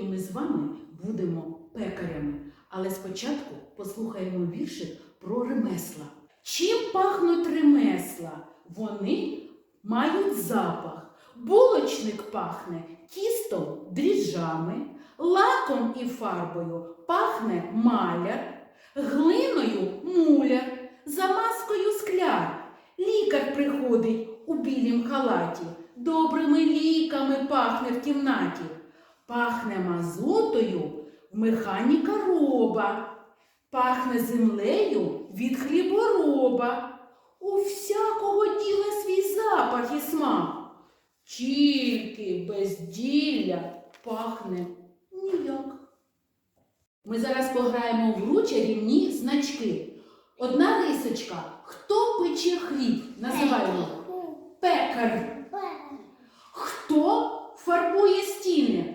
І ми з вами будемо пекарями, але спочатку послухаємо віршик про ремесла. Чим пахнуть ремесла? Вони мають запах. Булочник пахне тістом дріжджами, лаком і фарбою пахне маляр, глиною муляр, замазкою скляр. Лікар приходить у білім халаті, добрими ліками пахне в кімнаті. Пахне мазутою в механіка роба, пахне землею від хлібороба. У всякого діла свій запах і смак. Тільки безділля пахне ніяк. Ми зараз пограємо в гру чарівні значки. Одна рисочка. Хто пече хліб? Називаємо. Пекар. Хто фарбує стіни?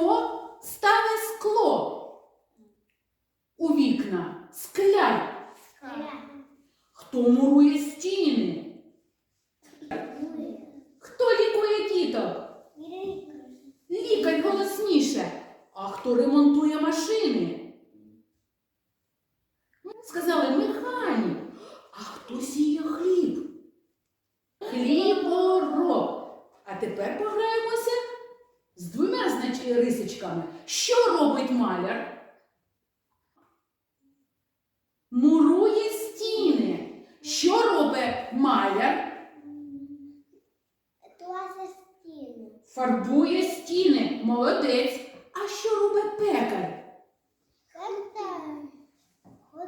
Хто ставить скло у вікна? Скляр. Хто мурує стіни? Хто лікує діток? Лікар голосніше. А хто ремонтує машини? Сказали механік. А хто сіє хліб? Хлібороб. А тепер пограємося рисочками. Що робить маляр? Мурує стіни. Що робить маляр? стіни. Фарбує стіни. Молодець. А що робить пекар?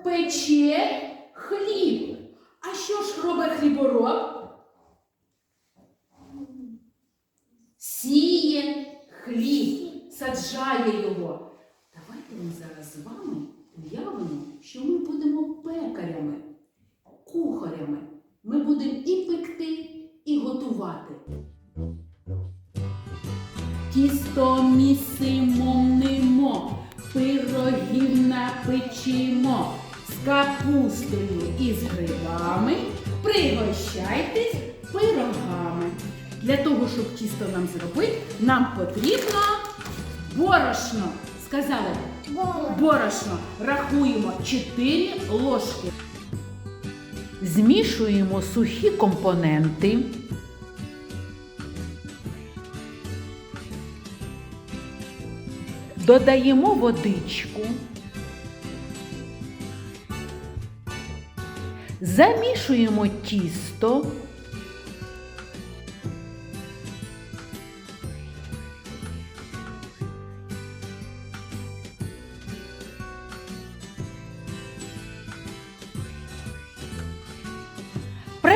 Пече хліб. А що ж робить хлібороб? Сіє хліб, саджає його. Давайте ми зараз з вами уявимо, що ми будемо пекарями, кухарями. Ми будемо і пекти, і готувати. Тісто місимо мнемо, пирогів напечимо, з капустою і з грибами пригощайтесь пирогами. Для того, щоб тісто нам зробити, нам потрібно борошно. Сказали, борошно рахуємо 4 ложки. Змішуємо сухі компоненти. Додаємо водичку. Замішуємо тісто.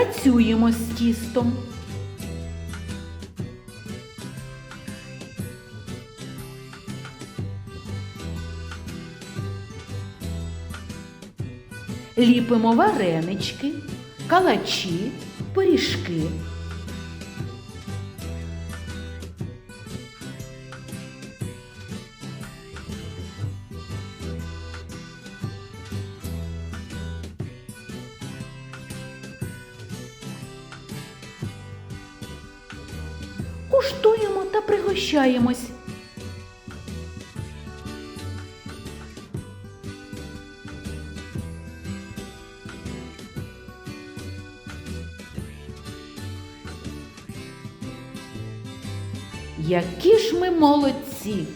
Працюємо з тістом. Ліпимо варенички, калачі, пиріжки. Куштуємо та пригощаємось. Які ж ми молодці!